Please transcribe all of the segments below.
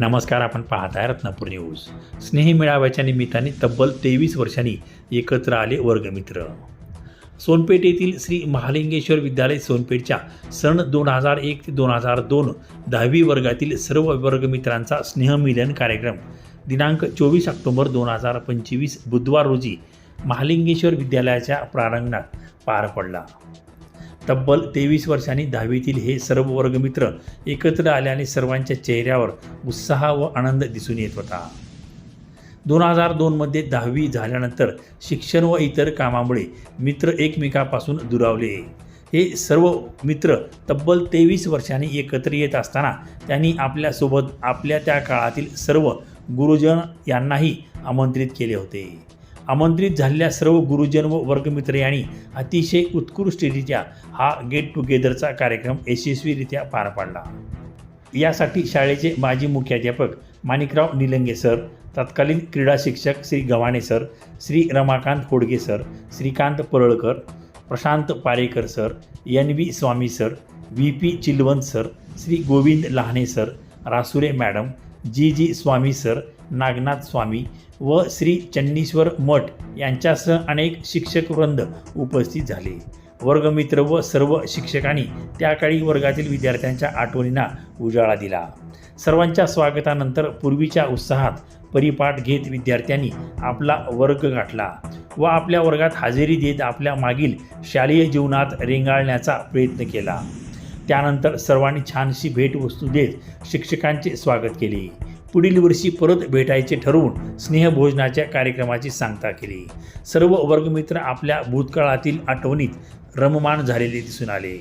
नमस्कार आपण पाहत आहे रत्नापूर न्यूज. स्नेही मेळाव्याच्या निमित्ताने तब्बल तेवीस वर्षांनी एकत्र आले वर्गमित्र. सोनपेठ येथील श्री महालिंगेश्वर विद्यालय सोनपेठच्या सन दोन हजार एक ते दोन हजार दोन दहावी वर्गातील सर्व वर्गमित्रांचा स्नेहमिलन कार्यक्रम दिनांक चोवीस ऑक्टोबर दोन हजार पंचवीस बुधवार रोजी महालिंगेश्वर विद्यालयाच्या प्रारंगणात पार पडला. तब्बल तेवीस वर्षांनी दहावीतील हे सर्व वर्गमित्र एकत्र आल्याने सर्वांच्या चेहऱ्यावर उत्साह व आनंद दिसून येत होता. दोन हजार दोनमध्ये दहावी झाल्यानंतर शिक्षण व इतर कामामुळे मित्र एकमेकापासून दुरावले. हे सर्व मित्र तब्बल तेवीस वर्षांनी एकत्र येत असताना त्यांनी आपल्यासोबत आपल्या त्या काळातील सर्व गुरुजन यांनाही आमंत्रित केले होते. आमंत्रित झालेल्या सर्व गुरुजन व वर्गमित्र यांनी अतिशय उत्कृष्टरित्या हा गेट टुगेदरचा कार्यक्रम यशस्वीरित्या पार पाडला. यासाठी शाळेचे माजी मुख्याध्यापक माणिकराव निलंगे सर तत्कालीन क्रीडा शिक्षक Shri Gavhane sir Shri Ramakant Hodge sir Shrikant Paralkar Prashant Parekar sir N V Swami sir V P Chilwant sir Shri Govind Lahane sir Rasure madam G G Swami sir Nagnath Swami व श्री चन्नीश्वर मठ यांच्यासह अनेक शिक्षकवृंद उपस्थित झाले. वर्गमित्र व सर्व शिक्षकांनी त्या काळी वर्गातील विद्यार्थ्यांच्या आठवणींना उजाळा दिला. सर्वांच्या स्वागतानंतर पूर्वीच्या उत्साहात परिपाठ घेत विद्यार्थ्यांनी आपला वर्ग गाठला व आपल्या वर्गात हजेरी देत आपल्या मागील शालेय जीवनात रेंगाळण्याचा प्रयत्न केला. त्यानंतर सर्वांनी छानशी भेटवस्तू देत शिक्षकांचे स्वागत केले. पुढील वर्षी परत भेटायचे ठरवून स्नेहभोजनाच्या कार्यक्रमाची सांगता केली. सर्व वर्गमित्र आपल्या भूतकाळातील आठवणीत रममान झालेले दिसून आले.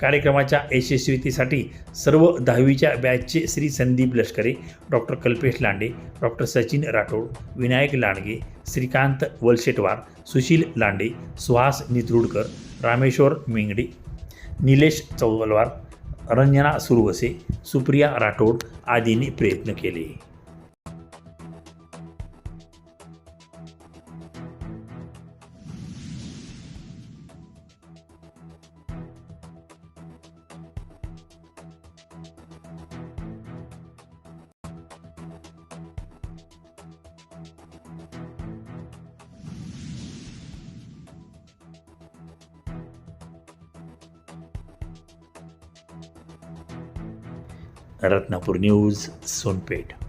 कार्यक्रमाच्या यशस्वीतेसाठी सर्व दहावीच्या बॅचचे श्री संदीप लष्करे डॉक्टर कल्पेश लांडे डॉक्टर सचिन राठोड विनायक लांडगे श्रीकांत वलशेटवार सुशील लांडे सुहास निद्रुडकर रामेश्वर मेंगडे निलेश चौलवार रंजना सुरवसे सुप्रिया राठोड आदींनी प्रयत्न केले. रत्नापूर न्यूज सोनपेठ.